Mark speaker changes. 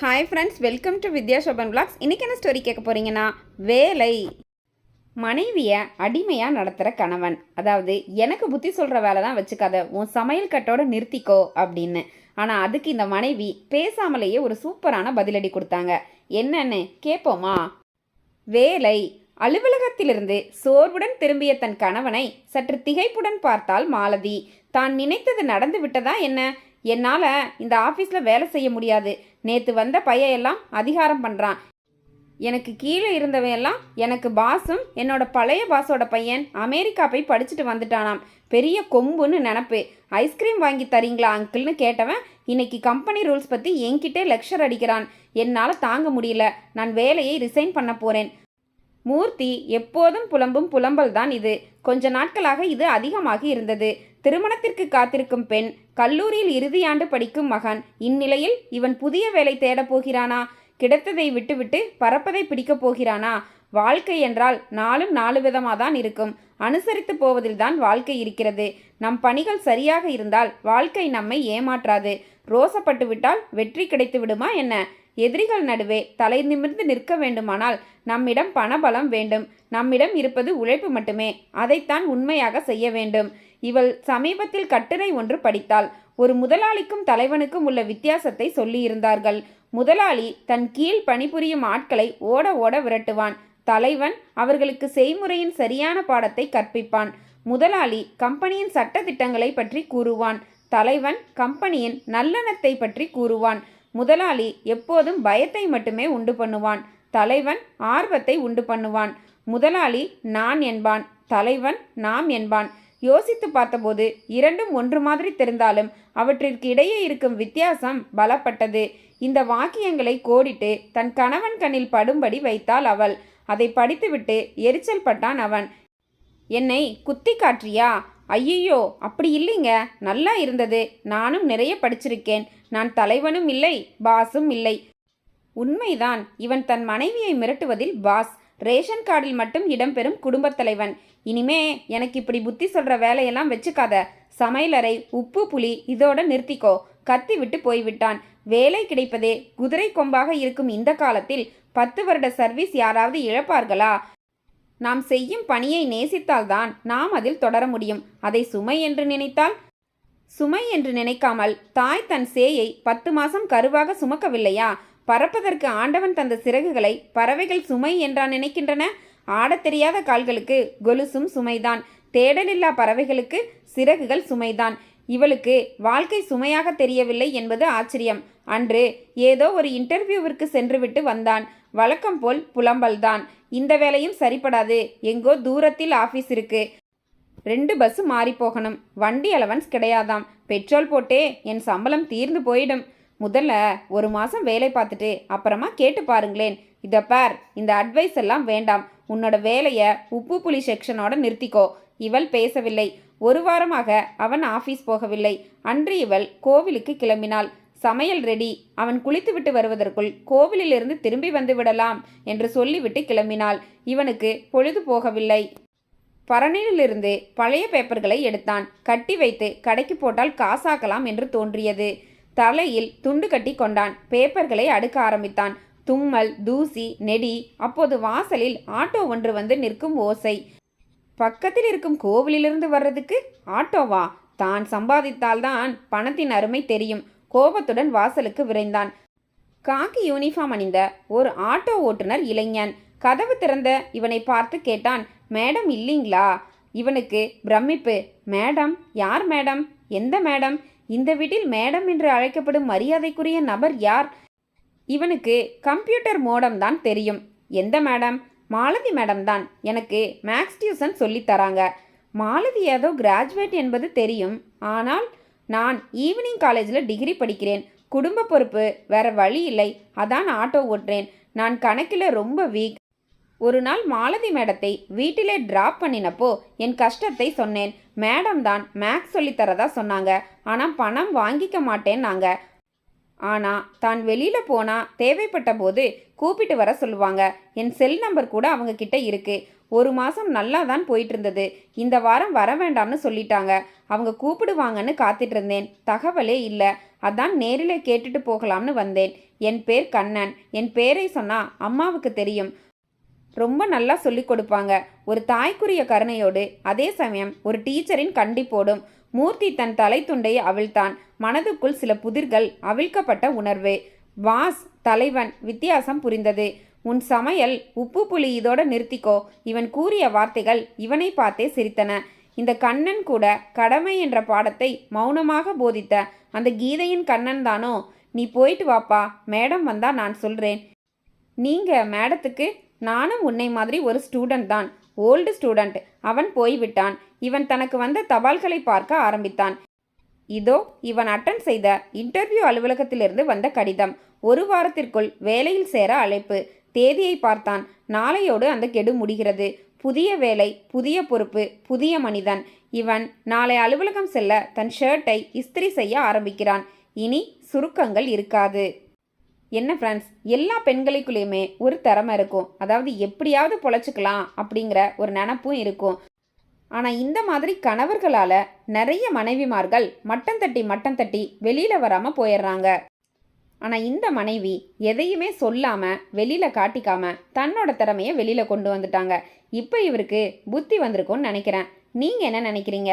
Speaker 1: Hi friends welcome to Vidya Shoban blogs இன்றைக்கி என்ன story கேட்க போகிறீங்கன்னா வேலை. மனைவியை அடிமையாக நடத்துகிற கணவன். அதாவது எனக்கு புத்தி சொல்கிற வேலை தான் வச்சுக்காத உன் சமையல் கட்டோட நிறுத்திக்கோ அப்படின்னு. ஆனால் அதுக்கு இந்த மனைவி பேசாமலேயே ஒரு சூப்பரான பதிலடி கொடுத்தாங்க. என்னன்னு கேட்போமா வேலை. அலுவலகத்திலிருந்து சோர்வுடன் திரும்பிய தன் கணவனை சற்று திகைப்புடன் பார்த்தால் மாலதி. தான் நினைத்தது நடந்து விட்டதா என்ன? என்னால் இந்த ஆஃபீஸில் வேலை செய்ய முடியாது. நேற்று வந்த பையன் எல்லாம் அதிகாரம் பண்ணுறான் எனக்கு கீழே இருந்தவன் எல்லாம் எனக்கு பாஸும் என்னோட பழைய பாஸோட பையன் அமெரிக்கா போய் படிச்சுட்டு வந்துட்டானாம். பெரிய கொம்புன்னு நினப்பு. ஐஸ்கிரீம் வாங்கி தரீங்களா அங்கிள்னு கேட்டவன் இன்னைக்கு கம்பெனி ரூல்ஸ் பற்றி என்கிட்டே லெக்சர் அடிக்கிறான். என்னால் தாங்க முடியல. நான் வேலையை ரிசைன் பண்ண போகிறேன் மூர்த்தி எப்போதும் புலம்பும் புலம்பல் தான் இது. கொஞ்ச நாட்களாக இது அதிகமாகி இருந்தது. திருமணத்திற்கு காத்திருக்கும் பெண் கல்லூரியில் இறுதியாண்டு படிக்கும் மகன். இந்நிலையில் இவன் புதிய வேலை தேடப் போகிறானா? கிடைத்ததை விட்டுவிட்டு பறப்பதை பிடிக்கப் போகிறானா? வாழ்க்கை என்றால் நாளும் நாலு விதமாக தான் இருக்கும். அனுசரித்து போவதில்தான் வாழ்க்கை இருக்கிறது. நம் பணிகள் சரியாக இருந்தால் வாழ்க்கை நம்மை ஏமாற்றாது. ரோசப்பட்டு விட்டால் வெற்றி கிடைத்து விடுமா என்ன? எதிரிகள் நடுவே தலை நிமிர்ந்து நிற்க வேண்டுமானால் நம்மிடம் பணபலம் வேண்டும். நம்மிடம் இருப்பது உழைப்பு மட்டுமே. அதைத்தான் உண்மையாக செய்ய வேண்டும். இவள் சமீபத்தில் கட்டுரை ஒன்று படித்தாள். ஒரு முதலாளிக்கும் தலைவனுக்கும் உள்ள வித்தியாசத்தை சொல்லியிருந்தார்கள். முதலாளி தன் கீழ் பணிபுரியும் ஆட்களை ஓட ஓட விரட்டுவான். தலைவன் அவர்களுக்கு செய்முறையின் சரியான பாடத்தை கற்பிப்பான். முதலாளி கம்பெனியின் சட்ட திட்டங்களை பற்றி கூறுவான். தலைவன் கம்பெனியின் நல்லெண்ணத்தை பற்றி கூறுவான். முதலாளி எப்போதும் பயத்தை மட்டுமே உண்டு பண்ணுவான். தலைவன் ஆர்வத்தை உண்டு பண்ணுவான். முதலாளி நான் என்பான். தலைவன் நாம் என்பான். யோசித்து பார்த்தபோது இரண்டும் ஒன்று மாதிரி தெரிந்தாலும் அவற்றிற்கு இடையே இருக்கும் வித்தியாசம் பலப்பட்டது. இந்த வாக்கியங்களை கோடிட்டு தன் கணவன் கண்ணில் படும்படி வைத்தாள் அவள். அதை படித்துவிட்டு எரிச்சல் பட்டான் அவன். என்னை குத்தி காற்றியா ஐயையோ அப்படி இல்லைங்க. நல்லா இருந்தது. நானும் நிறைய படிச்சிருக்கேன். நான் தலைவனும் இல்லை பாஸும் இல்லை. உண்மைதான். இவன் தன் மனைவியை மிரட்டுவதில் பாஸ். ரேஷன் கார்டில் மட்டும் இடம்பெறும் குடும்பத் தலைவன். இனிமே எனக்கு இப்படி புத்தி சொல்ற வேலையெல்லாம் வச்சுக்காத. சமையலறை உப்பு புளி இதோட நிறுத்திக்கோ. கத்தி விட்டு போய்விட்டான். வேலை கிடைப்பதே குதிரை கொம்பாக இருக்கும் இந்த காலத்தில் பத்து வருட சர்வீஸ் யாராவது இழப்பார்களா? நாம் செய்யும் பணியை நேசித்தால்தான் நாம் அதில் தொடர முடியும். அதை சுமை என்று நினைத்தால்? சுமை என்று நினைக்காமல் தாய் தன் சேயை பத்து மாசம் கருவாக சுமக்கவில்லையா? பறப்பதற்கு ஆண்டவன் தந்த சிறகுகளை பறவைகள் சுமை என்றா நினைக்கின்றன? ஆடத் தெரியாத கால்களுக்கு கொலுசும் சுமைதான். தேடலில்லா பறவைகளுக்கு சிறகுகள் சுமைதான். இவளுக்கு வாழ்க்கை சுமையாக தெரியவில்லை என்பது ஆச்சரியம். அன்று ஏதோ ஒரு இன்டர்வியூவிற்கு சென்றுவிட்டு வந்தான். வழக்கம் போல் புலம்பல்தான். இந்த வேலையும் சரிப்படாது. எங்கோ தூரத்தில் ஆஃபீஸ் இருக்கு. ரெண்டு பஸ்ஸு மாறி போகணும். வண்டி அலவன்ஸ் கிடையாதாம். பெட்ரோல் போட்டே என் சம்பளம் தீர்ந்து போயிடும். முதல்ல ஒரு மாதம் வேலை பார்த்துட்டு அப்புறமா கேட்டு பாருங்களேன். இதை பார் இந்த அட்வைஸ் எல்லாம் வேண்டாம். உன்னோட வேலையை உப்பு புலி செக்ஷனோட நிறுத்திக்கோ. இவள் பேசவில்லை. ஒரு வாரமாக அவன் ஆஃபீஸ் போகவில்லை. அன்று இவள் கோவிலுக்கு கிளம்பினாள். சமையல் ரெடி அவன் குளித்துவிட்டு வருவதற்குள் கோவிலிலிருந்து திரும்பி வந்து விடலாம் என்று சொல்லிவிட்டு கிளம்பினாள். இவனுக்கு பொழுது போகவில்லை. பரணியிலிருந்து பழைய பேப்பர்களை எடுத்தான். கட்டி வைத்து கடைக்கு போட்டால் காசாக்கலாம் என்று தோன்றியது. தலையில் துண்டு கட்டி கொண்டான். பேப்பர்களை அடுக்க ஆரம்பித்தான். தும்மல் தூசி நெடி அப்போது வாசலில் ஆட்டோ ஒன்று வந்து நிற்கும் ஓசை. பக்கத்தில் இருக்கும் கோவிலிலிருந்து வர்றதுக்கு ஆட்டோவா? தான் சம்பாதித்தால்தான் பணத்தின் அருமை தெரியும். கோபத்துடன் வாசலுக்கு விரைந்தான். காக்கி யூனிஃபார்ம் அணிந்த ஒரு ஆட்டோ ஓட்டுநர் இளைஞன். கதவு திறந்த இவனை பார்த்து கேட்டான் மேடம் இல்லீங்களா? இவனுக்கு பிரமிப்பு. மேடம்? யார் மேடம்? எந்த மேடம்? இந்த வீட்டில் மேடம் என்று அழைக்கப்படும் மரியாதைக்குரிய நபர் யார்? இவனுக்கு கம்ப்யூட்டர் மோடம் தான் தெரியும். எந்த மேடம்? மாலதி மேடம் தான். எனக்கு மேக்ஸ் டியூசன் சொல்லித்தராங்க மாலதி ஏதோ கிராஜுவேட் என்பது தெரியும். ஆனால் நான் ஈவினிங் காலேஜில் டிகிரி படிக்கிறேன். குடும்ப பொறுப்பு வேற வழி இல்லை. அதான் ஆட்டோ ஓட்டுறேன். நான் கணக்கில் ரொம்ப வீக். ஒரு நாள் மாலதி மேடத்தை வீட்டிலே டிராப் பண்ணினப்போ என் கஷ்டத்தை சொன்னேன். மேடம் தான் மேக்ஸ் சொல்லித்தரதா சொன்னாங்க. ஆனால் பணம் வாங்கிக்க மாட்டேன்னாங்க. ஆனால் தான் வெளியில் போனால் தேவைப்பட்ட போது கூப்பிட்டு வர சொல்லுவாங்க. என் செல் நம்பர் கூட அவங்க கிட்ட இருக்கு. ஒரு மாதம் நல்லா தான் போயிட்டு இருந்தது. இந்த வாரம் வர வேண்டாம்னு சொல்லிட்டாங்க. அவங்க கூப்பிடுவாங்கன்னு காத்துட்டு இருந்தேன். தகவலே இல்லை. அதான் நேரில் கேட்டுட்டு போகலாம்னு வந்தேன். என் பேர் கண்ணன். என் பேரை சொன்னால் அம்மாவுக்கு தெரியும். ரொம்ப நல்லா சொல்லிக் கொடுப்பாங்க. ஒரு தாய்க்குரிய கருணையோடு அதே சமயம் ஒரு டீச்சரின் கண்டிப்போடும் மூர்த்தி தன் தலைத்துண்டையை அவிழ்த்தான். மனதுக்குள் சில புதிர்கள் அவிழ்க்கப்பட்ட உணர்வு. வாஸ் தலைவன் வித்தியாசம் புரிந்தது. உன் சமையல் உப்பு புளி இதோட நிறுத்திக்கோ இவன் கூறிய வார்த்தைகள் இவனை பார்த்தே சிரித்தன. இந்த கண்ணன் கூட கடமை என்ற பாடத்தை மௌனமாக போதித்த அந்த கீதையின் கண்ணன் தானோ? நீ போயிட்டு வாப்பா. மேடம் வந்தா நான் சொல்றேன். நீங்க மேடத்துக்கு நானும் உன்னை மாதிரி ஒரு ஸ்டூடெண்ட் தான். ஓல்டு ஸ்டூடெண்ட் அவன் போய்விட்டான். இவன் தனக்கு வந்த தபால்களை பார்க்க ஆரம்பித்தான். இதோ இவன் அட்டன் செய்த இன்டர்வியூ அலுவலகத்திலிருந்து வந்த கடிதம். ஒரு வாரத்திற்குள் வேலையில் சேர அழைப்பு. தேதியை பார்த்தான். நாளையோடு அந்த கெடு முடிகிறது. புதிய வேலை புதிய பொறுப்பு புதிய மனிதன். இவன் நாளை அலுவலகம் செல்ல தன் ஷர்ட்டை இஸ்திரி செய்ய ஆரம்பிக்கிறான். இனி சுருக்கங்கள் இருக்காது. என்ன ஃப்ரெண்ட்ஸ் எல்லா பெண்களுக்குள்ளேயுமே ஒரு திறமை இருக்கும். அதாவது எப்படியாவது பொழைச்சிக்கலாம் அப்படிங்கிற ஒரு நினப்பும் இருக்கும். ஆனால் இந்த மாதிரி கணவர்களால் நிறைய மனைவிமார்கள் மட்டம் தட்டி மட்டம் தட்டி வெளியில் வராமல் போயிடுறாங்க. ஆனால் இந்த மனைவி எதையுமே சொல்லாமல் வெளியில் காட்டிக்காம தன்னோட திறமையை வெளியில் கொண்டு வந்துட்டாங்க. இப்போ இவருக்கு புத்தி வந்திருக்கும்னு நினைக்கிறேன். நீங்கள் என்ன நினைக்கிறீங்க?